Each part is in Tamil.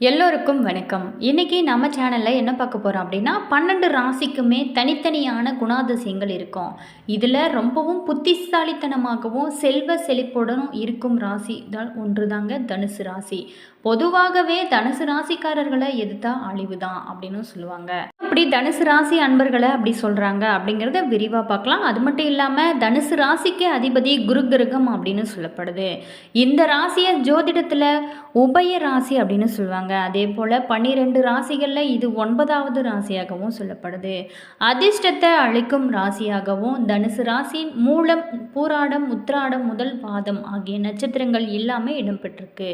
எல்லோருக்கும் வணக்கம். இன்றைக்கி நம்ம சேனலில் என்ன பார்க்க போகிறோம் அப்படின்னா பன்னெண்டு ராசிக்குமே தனித்தனியான குணாதிசயங்கள் இருக்கும். இதில் ரொம்பவும் புத்திசாலித்தனமாகவும் செல்வ செழிப்புடனும் இருக்கும் ராசி தான் ஒன்று தாங்க தனுசு ராசி. பொதுவாகவே தனுசு ராசிக்காரர்களை எதிர்த்தா அழிவு தான் அப்படின்னு சொல்லுவாங்க. அப்படி தனுசு ராசி அன்பர்களை அப்படி சொல்கிறாங்க அப்படிங்கிறத விரிவாக பார்க்கலாம். அது மட்டும் இல்லாமல் தனுசு ராசிக்கு அதிபதி குரு கிரகம் அப்படின்னு சொல்லப்படுது. இந்த ராசியை ஜோதிடத்தில் உபய ராசி அப்படின்னு சொல்லுவாங்க. அதே போல் பன்னிரெண்டு ராசிகளில் இது ஒன்பதாவது ராசியாகவும் சொல்லப்படுது. அதிர்ஷ்டத்தை அழிக்கும் ராசியாகவும் தனுசு ராசியின் மூலம் பூராடம் உத்திராடம் முதல் பாதம் ஆகிய நட்சத்திரங்கள் எல்லாமே இடம்பெற்றிருக்கு.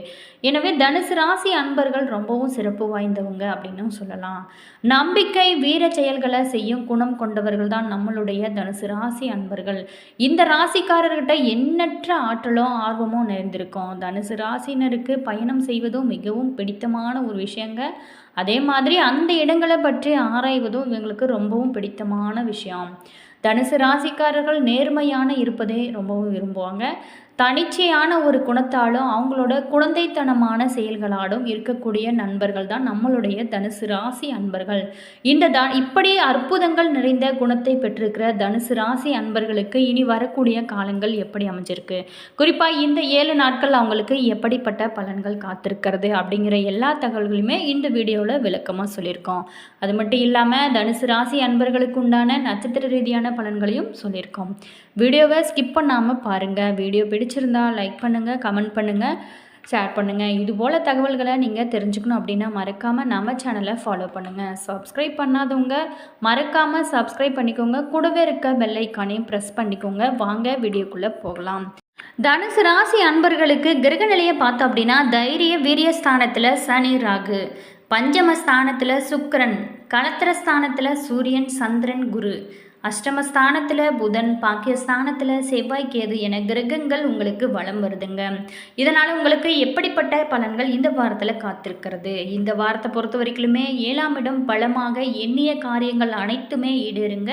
எனவே தனுசு தனுசு ராசி அன்பர்கள் ரொம்பவும் சிறப்பு வாய்ந்தவங்க அப்படின்னு சொல்லலாம். நம்பிக்கை வீர செயல்களை செய்யும் குணம் கொண்டவர்கள் தான் நம்மளுடைய தனுசு ராசி அன்பர்கள். இந்த ராசிக்காரர்கிட்ட எண்ணற்ற ஆற்றலும் ஆர்வமும் நிறைந்திருக்கும். தனுசு ராசினருக்கு பயணம் செய்வதும் மிகவும் பிடித்தமான ஒரு விஷயங்க. அதே மாதிரி அந்த இடங்களை பற்றி ஆராய்வதும் இவங்களுக்கு ரொம்பவும் பிடித்தமான விஷயம். தனுசு ராசிக்காரர்கள் நேர்மையான இருப்பதை ரொம்பவும் விரும்புவாங்க. தனிச்சையான ஒரு குணத்தாலும் அவங்களோட குழந்தைத்தனமான செயல்களாலும் இருக்கக்கூடிய நண்பர்கள் தான் நம்மளுடைய தனுசு ராசி அன்பர்கள். இந்த த இப்படி அற்புதங்கள் நிறைந்த குணத்தை பெற்றிருக்கிற தனுசு ராசி அன்பர்களுக்கு இனி வரக்கூடிய காலங்கள் எப்படி அமைஞ்சிருக்கு? குறிப்பாக இந்த ஏழு நாட்கள் அவங்களுக்கு எப்படிப்பட்ட பலன்கள் காத்திருக்கிறது அப்படிங்கிற எல்லா தகவல்களுமே இந்த வீடியோவில் விளக்கமாக சொல்லியிருக்கோம். அது மட்டும் இல்லாமல் தனுசு ராசி அன்பர்களுக்கு உண்டான நட்சத்திர ரீதியான பலன்களையும் சொல்லியிருக்கோம். வீடியோவை ஸ்கிப் பண்ணாமல் பாருங்கள் வீடியோ பிடிச்சிருந்தா லைக் பண்ணுங்கள் கமெண்ட் பண்ணுங்கள் ஷேர் பண்ணுங்கள் இது போல் தகவல்களை நீங்கள் தெரிஞ்சுக்கணும் அப்படின்னா மறக்காமல் நம்ம சேனலை ஃபாலோ பண்ணுங்கள் சப்ஸ்கிரைப் பண்ணாதவங்க மறக்காமல் சப்ஸ்கிரைப் பண்ணிக்கோங்க. கூடவே இருக்க பெல் ஐக்கானையும் ப்ரெஸ் பண்ணிக்கோங்க. வாங்க வீடியோக்குள்ளே போகலாம். தனுசு ராசி அன்பர்களுக்கு கிரக நிலையை பார்த்தோம் அப்படின்னா தைரிய வீரியஸ்தானத்தில் சனி ராகு. பஞ்சமஸ்தானத்தில் சுக்கிரன் களத்திரஸ்தானத்தில் சூரியன் சந்திரன் குரு. அஷ்டமஸ்தானத்தில் புதன் பாக்கியஸ்தானத்தில் செவ்வாய் கேது என கிரகங்கள் உங்களுக்கு வளம் வருதுங்க. இதனால் உங்களுக்கு எப்படிப்பட்ட பலன்கள் இந்த வாரத்தில் காத்திருக்கிறது? இந்த வாரத்தை பொறுத்த வரைக்குமே ஏழாம் இடம் பலமாக எண்ணிய காரியங்கள் அனைத்துமே ஈடேறுங்க.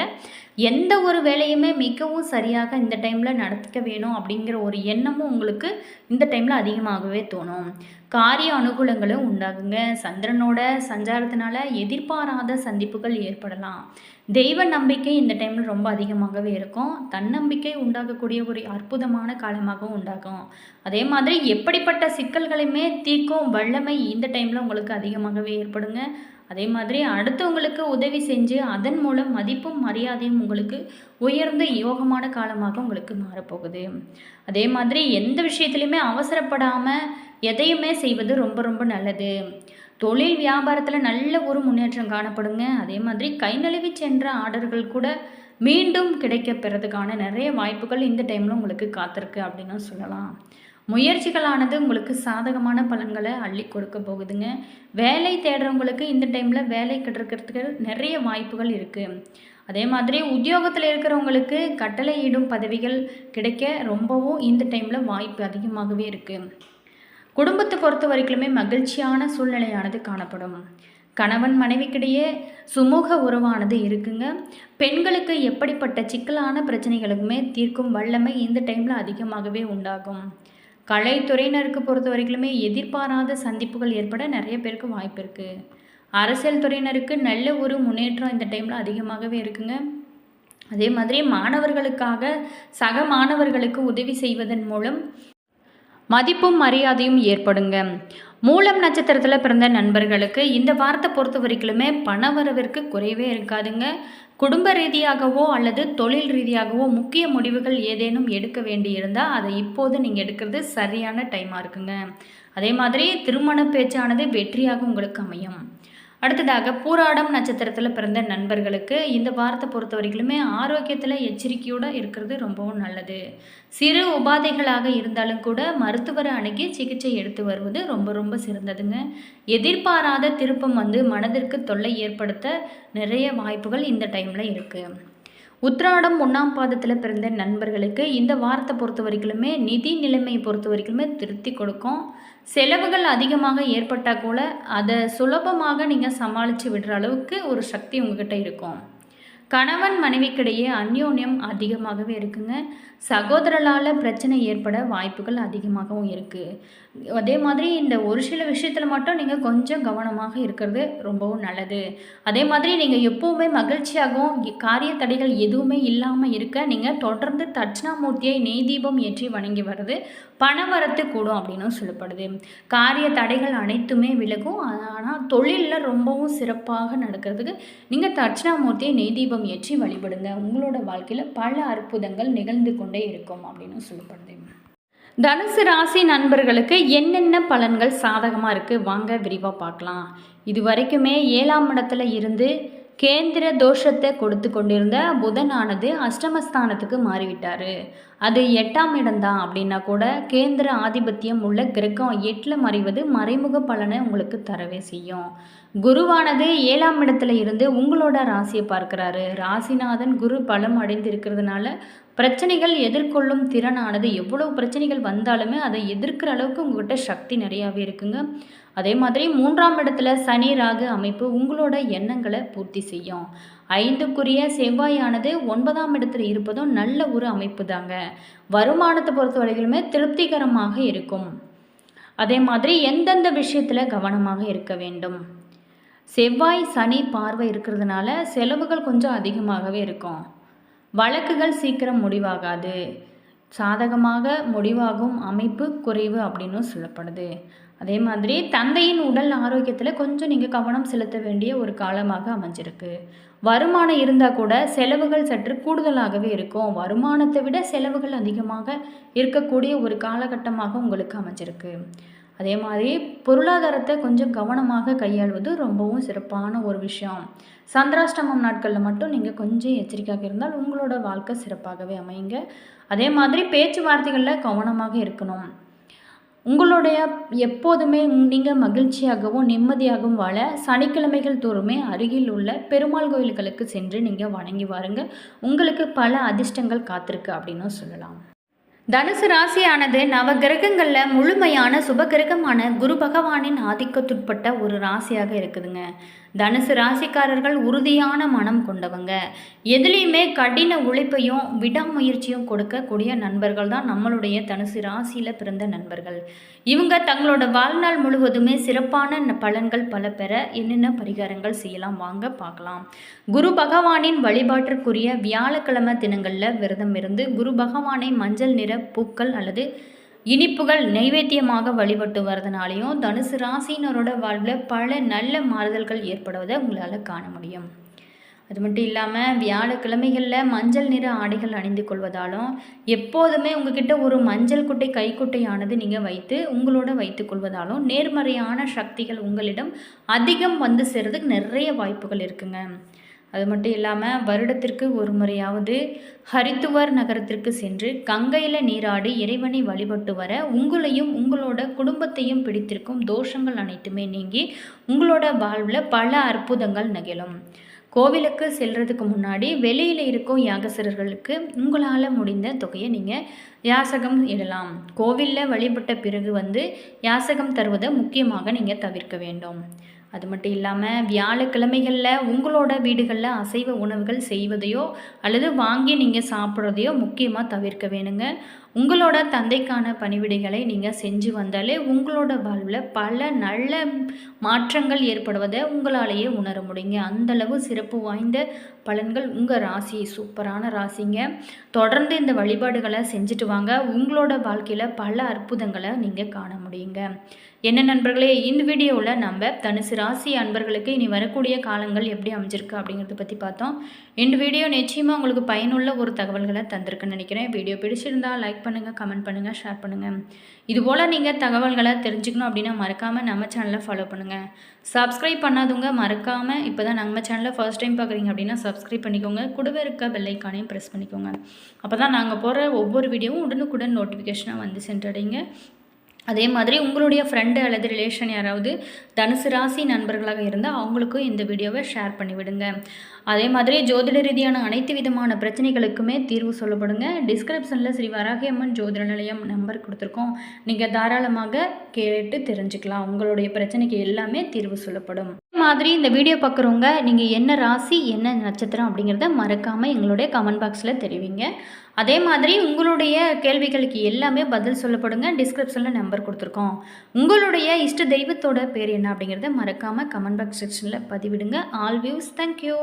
எந்த ஒரு வேலையுமே மிகவும் சரியாக இந்த டைமில் நடத்திக்க வேணும் அப்படிங்கிற ஒரு எண்ணமும் உங்களுக்கு இந்த டைமில் அதிகமாகவே தோணும். காரிய அனுகூலங்களும் உண்டாகுங்க. சந்திரனோட சஞ்சாரத்தினால எதிர்பாராத சந்திப்புகள் ஏற்படலாம். தெய்வ நம்பிக்கை இந்த டைமில் ரொம்ப அதிகமாகவே இருக்கும். தன்னம்பிக்கை உண்டாகக்கூடிய ஒரு அற்புதமான காலமாகவும் உண்டாகும். அதே மாதிரி எப்படிப்பட்ட சிக்கல்களையுமே தீர்க்கும் வல்லமை இந்த டைமில் உங்களுக்கு அதிகமாகவே ஏற்படுங்க. அதே மாதிரி அடுத்தவங்களுக்கு உதவி செஞ்சு அதன் மூலம் மதிப்பும் மரியாதையும் உங்களுக்கு உயர்ந்த யோகமான காலமாக உங்களுக்கு மாறப்போகுது. அதே மாதிரி எந்த விஷயத்துலையுமே அவசரப்படாமல் எதையுமே செய்வது ரொம்ப ரொம்ப நல்லது. தொழில் வியாபாரத்தில் நல்ல ஒரு முன்னேற்றம் காணப்படுங்க. அதே மாதிரி கை நழுவி சென்ற ஆர்டர்கள் கூட மீண்டும் கிடைக்க பெறதுக்கான நிறைய வாய்ப்புகள் இந்த டைமில் உங்களுக்கு காத்திருக்கு அப்படின்னு சொல்லலாம். முயற்சிகளானது உங்களுக்கு சாதகமான பலன்களை அள்ளி கொடுக்க போகுதுங்க. வேலை தேடுறவங்களுக்கு இந்த டைமில் வேலை கிடைக்கிறதுக்கு நிறைய வாய்ப்புகள் இருக்குது அதே மாதிரி உத்தியோகத்தில் இருக்கிறவங்களுக்கு கட்டளையிடும் பதவிகள் கிடைக்க ரொம்பவும் இந்த டைமில் வாய்ப்பு அதிகமாகவே இருக்குது குடும்பத்தை பொறுத்த வரைக்குமே மகிழ்ச்சியான சூழ்நிலையானது காணப்படும். கணவன் மனைவிக்கிடையே சுமூக உறவானது இருக்குங்க. பெண்களுக்கு எப்படிப்பட்ட சிக்கலான பிரச்சனைகளுக்குமே தீர்க்கும் வல்லமை இந்த டைமில் அதிகமாகவே உண்டாகும். கலைத்துறையினருக்கு பொறுத்த வரைக்குமே எதிர்பாராத சந்திப்புகள் ஏற்பட நிறைய பேருக்கு வாய்ப்பு இருக்குது அரசியல் துறையினருக்கு நல்ல ஒரு முன்னேற்றம் இந்த டைமில் அதிகமாகவே இருக்குங்க. அதே மாதிரி மாணவர்களுக்காக சக மாணவர்களுக்கு உதவி செய்வதன் மூலம் மதிப்பும் மரியாதையும் ஏற்படுங்க. மூலம் நட்சத்திரத்தில் பிறந்த நண்பர்களுக்கு இந்த வாரத்தை பொறுத்த வரைக்குமே பண வரவிற்கு குறைவே இருக்காதுங்க. குடும்ப ரீதியாகவோ அல்லது தொழில் ரீதியாகவோ முக்கிய முடிவுகள் ஏதேனும் எடுக்க வேண்டியிருந்தால் அதை இப்போது நீங்கள் எடுக்கிறது சரியான டைமாக இருக்குங்க. அதே மாதிரி திருமண பேச்சானது வெற்றியாக உங்களுக்கு அமையும். அடுத்ததாக பூராடம் நட்சத்திரத்தில் பிறந்த நண்பர்களுக்கு இந்த வாரத்தை பொறுத்த வரைக்குமே ஆரோக்கியத்தில் எச்சரிக்கையோடு இருக்கிறது ரொம்பவும் நல்லது. சிறு உபாதைகளாக இருந்தாலும் கூட மருத்துவரை அணுகி சிகிச்சை எடுத்து வருவது ரொம்ப ரொம்ப சிறந்ததுங்க. எதிர்பாராத திருப்பம் வந்து மனதிற்கு தொல்லை ஏற்படுத்த நிறைய வாய்ப்புகள் இந்த டைமில் இருக்குது உத்ராடம் ஒன்றாம் பாதத்தில் பிறந்த நண்பர்களுக்கு இந்த வாரத்தை பொறுத்த வரைக்குமே நிதி நிலைமையை பொறுத்த வரைக்குமே திருப்தி கொடுக்கும். செலவுகள் அதிகமாக ஏற்பட்டால் கூட அதை சுலபமாக நீங்கள் சமாளித்து விடுற அளவுக்கு ஒரு சக்தி உங்ககிட்ட இருக்கும். கணவன் மனைவிக்கிடையே அந்யோன்யம் அதிகமாகவே இருக்குங்க. சகோதரலால் பிரச்சனை ஏற்பட வாய்ப்புகள் அதிகமாகவும் இருக்குது அதே மாதிரி இந்த ஒரு சில விஷயத்தில் மட்டும் நீங்கள் கொஞ்சம் கவனமாக இருக்கிறது ரொம்பவும் நல்லது. அதே மாதிரி நீங்கள் எப்போவுமே மகிழ்ச்சியாகவும் காரிய தடைகள் எதுவுமே இல்லாமல் இருக்க நீங்கள் தொடர்ந்து தட்சிணாமூர்த்தியை நெய் தீபம் ஏற்றி வணங்கி வர்றது பணவரத்து கூடும் அப்படின்னு சொல்லப்படுது. காரிய தடைகள் அனைத்துமே விலகும். ஆனால் தொழிலில் ரொம்பவும் சிறப்பாக நடக்கிறதுக்கு நீங்கள் தட்சிணாமூர்த்தியை நெய் தீபம் ஏற்றி வழிபடுங்க. உங்களோட வாழ்க்கையில் பல அற்புதங்கள் நிகழ்ந்து கொண்டே இருக்கும் அப்படின்னு சொல்லப்படுது. தனுசு ராசி நண்பர்களுக்கு என்னென்ன பலன்கள் சாதகமாக இருக்குது வாங்க விரிவாக பார்க்கலாம். இது வரைக்குமே ஏழாம் இடத்துல இருந்து கேந்திர தோஷத்தை கொடுத்து கொண்டிருந்த புதனானது அஷ்டமஸ்தானத்துக்கு மாறிவிட்டார். அது எட்டாம் இடம்தான் அப்படின்னா கூட கேந்திர ஆதிபத்தியம் உள்ள கிரகம் எட்டில் மறைவது மறைமுக பலனை உங்களுக்கு தரவே செய்யும். குருவானது ஏழாம் இடத்துல இருந்து உங்களோட ராசியை பார்க்குறாரு. ராசிநாதன் குரு பலம் அடைந்திருக்கிறதுனால பிரச்சனைகள் எதிர்கொள்ளும் திறனானது எவ்வளவு பிரச்சனைகள் வந்தாலுமே அதை எதிர்க்கிற அளவுக்கு உங்ககிட்ட சக்தி நிறையாவே இருக்குங்க. அதே மாதிரி மூன்றாம் இடத்துல சனி ராகு அமைப்பு உங்களோட எண்ணங்களை பூர்த்தி செய்யும். ஐந்துக்குரிய செவ்வாயானது ஒன்பதாம் இடத்துல இருப்பதும் நல்ல ஒரு அமைப்பு தாங்க வருமானத்தை பொறுத்த வரையிலுமே திருப்திகரமாக இருக்கும். அதே மாதிரி எந்தெந்த விஷயத்தில் கவனமாக இருக்க வேண்டும்? செவ்வாய் சனி பார்வை இருக்கிறதுனால செலவுகள் கொஞ்சம் அதிகமாகவே இருக்கும். வழக்குகள் சீக்கிரம் முடிவாகாது. சாதகமாக முடிவாகும் அமைப்பு குறைவு அப்படின்னு சொல்லப்படுது. அதே மாதிரி தந்தையின் உடல் ஆரோக்கியத்தில் கொஞ்சம் நீங்கள் கவனம் செலுத்த வேண்டிய ஒரு காலமாக அமைஞ்சிருக்கு. வருமானம் இருந்தால் கூட செலவுகள் சற்று கூடுதலாகவே இருக்கும். வருமானத்தை விட செலவுகள் அதிகமாக இருக்கக்கூடிய ஒரு காலகட்டமாக உங்களுக்கு அமைஞ்சிருக்கு. அதே மாதிரி பொருளாதாரத்தை கொஞ்சம் கவனமாக கையாள்வது ரொம்பவும் சிறப்பான ஒரு விஷயம். சந்திராஷ்டமம் நாட்களில் மட்டும் நீங்கள் கொஞ்சம் எச்சரிக்கையாக இருந்தால் உங்களோட வாழ்க்கை சிறப்பாகவே அமையுங்க. அதே மாதிரி பேச்சுவார்த்தைகளில் கவனமாக இருக்கணும். உங்களுடைய எப்போதுமே நீங்கள் மகிழ்ச்சியாகவும் நிம்மதியாகவும் வாழ சனிக்கிழமைகள் தோறுமே அருகில் உள்ள பெருமாள் கோயில்களுக்கு சென்று நீங்கள் வணங்கி வாருங்க. உங்களுக்கு பல அதிர்ஷ்டங்கள் காத்திருக்கு அப்படின்னு சொல்லலாம். தனுசு ராசியானது நவ கிரகங்களில் முழுமையான சுப கிரகமான குரு பகவானின் ஆதிக்கத்துட்பட்ட ஒரு ராசியாக இருக்குதுங்க. தனுசு ராசிக்காரர்கள் உறுதியான மனம் கொண்டவங்க. எதுலேயுமே கடின உழைப்பையும் விடாமுயற்சியும் கொடுக்கக்கூடிய நண்பர்கள் தான் நம்மளுடைய தனுசு ராசியில் பிறந்த நண்பர்கள். இவங்க தங்களோட வாழ்நாள் முழுவதுமே சிறப்பான பலன்கள் பல பெற என்னென்ன பரிகாரங்கள் செய்யலாம் வாங்க பார்க்கலாம். குரு பகவானின் வழிபாட்டிற்குரிய வியாழக்கிழமை தினங்களில் விரதம் இருந்து குரு பகவானை மஞ்சள் நிற பூக்கள் அல்லது இனிப்புகள் நைவேத்தியமாக வழிபட்டு வரதுனாலையும் தனுசு ராசினரோட வாழ்வில் பல நல்ல மாறுதல்கள் ஏற்படுவதை உங்களால் காண முடியும். அது மட்டும் இல்லாமல் வியாழக்கிழமைகளில் மஞ்சள் நிற ஆடைகள் அணிந்து கொள்வதாலும் எப்போதுமே உங்ககிட்ட ஒரு மஞ்சள் குட்டை கைக்குட்டையானது நீங்கள் வைத்து உங்களோட வைத்து கொள்வதாலும் நேர்மறையான சக்திகள் உங்களிடம் அதிகம் வந்து சேர்றதுக்கு நிறைய வாய்ப்புகள் இருக்குங்க. அது மட்டும் இல்லாமல் வருடத்திற்கு ஒரு முறையாவது ஹரித்துவார் நகரத்திற்கு சென்று கங்கையில் நீராடி இறைவனை வழிபட்டு வர உங்களையும் உங்களோட குடும்பத்தையும் பிடித்திருக்கும் தோஷங்கள் அனைத்துமே நீங்கி உங்களோட வாழ்வில் பல அற்புதங்கள் நிகழும். கோவிலுக்கு செல்றதுக்கு முன்னாடி வெளியில் இருக்கும் யாகசரர்களுக்கு உங்களால் முடிந்த தொகையை நீங்கள் யாசகம் இடலாம். கோவிலில் வழிபட்ட பிறகு வந்து யாசகம் தருவதை முக்கியமாக நீங்கள் தவிர்க்க வேண்டும். அது மட்டும் இல்லாமல் வியாழக்கிழமைகளில் உங்களோட வீடுகளில் அசைவ உணவுகள் செய்வதையோ அல்லது வாங்கி நீங்கள் சாப்பிட்றதையோ முக்கியமாக தவிர்க்க வேணுங்க. உங்களோட தந்தைக்கான பணிவிடைகளை நீங்கள் செஞ்சு வந்தாலே உங்களோட வாழ்வில் பல நல்ல மாற்றங்கள் ஏற்படுவதை உங்களாலேயே உணர முடியுங்க. அந்தளவு சிறப்பு வாய்ந்த பலன்கள் உங்கள் ராசி சூப்பரான ராசிங்க. தொடர்ந்து இந்த வழிபாடுகளை செஞ்சுட்டு வாங்க. உங்களோட வாழ்க்கையில் பல அற்புதங்களை நீங்கள் காண முடியுங்க. என்ன நண்பர்களே இந்த வீடியோவில் நம்ம தனுசு ராசி அன்பர்களுக்கு இனி வரக்கூடிய காலங்கள் எப்படி அமைஞ்சிருக்கு அப்படிங்கிறத பற்றி பார்த்தோம். இந்த வீடியோ நிச்சயமாக உங்களுக்கு பயனுள்ள ஒரு தகவல்களை தந்திருக்குன்னு நினைக்கிறேன். வீடியோ பிடிச்சிருந்தா லைக் பண்ணுங்கள் கமெண்ட் பண்ணுங்கள் ஷேர் பண்ணுங்கள் இதுபோல் நீங்கள் தகவல்களை தெரிஞ்சுக்கணும் அப்படின்னா மறக்காமல் நம்ம சேனலை ஃபாலோ பண்ணுங்கள் சப்ஸ்கிரைப் பண்ணாதவங்க மறக்காமல் இப்போ தான் நம்ம சேனலை ஃபர்ஸ்ட் டைம் பார்க்குறீங்க அப்படின்னா சப்ஸ்கிரைப் பண்ணிக்கோங்க. கூடவே இருக்க பெல்லைக்கானையும் ப்ரெஸ் பண்ணிக்கோங்க. அப்போ தான் நாங்கள் போகிற ஒவ்வொரு வீடியோவும் உடனுக்குடன் நோட்டிஃபிகேஷனாக வந்து சென்றடைங்க அதே மாதிரி உங்களுடைய ஃப்ரெண்டு அல்லது ரிலேஷன் யாராவது தனுசு ராசி நண்பர்களாக இருந்தால் அவங்களுக்கும் இந்த வீடியோவை ஷேர் பண்ணிவிடுங்க. அதே மாதிரி ஜோதிட ரீதியான அனைத்து விதமான பிரச்சனைகளுக்குமே தீர்வு சொல்லப்படுங்க. டிஸ்கிரிப்ஷனில் ஸ்ரீ வராகியம்மன் ஜோதிட நிலையம் நம்பர் கொடுத்துருக்கோம். நீங்கள் தாராளமாக கேட்டு தெரிஞ்சுக்கலாம். உங்களுடைய பிரச்சனைக்கு எல்லாமே தீர்வு சொல்லப்படும். மாதிரி இந்த வீடியோ பார்க்குறவங்க நீங்கள் என்ன ராசி என்ன நட்சத்திரம் அப்படிங்கிறத மறக்காமல் எங்களுடைய கமெண்ட் பாக்ஸில் தெரிவிங்க. அதே மாதிரி உங்களுடைய கேள்விகளுக்கு எல்லாமே பதில் சொல்லப்படுங்க. டிஸ்கிரிப்ஷனில் நம்பர் கொடுத்துருக்கோம். உங்களுடைய இஷ்ட தெய்வத்தோட பேர் என்ன அப்படிங்கிறத மறக்காமல் கமெண்ட் பாக்ஸ் செக்ஷனில் பதிவிடுங்க. All views thank you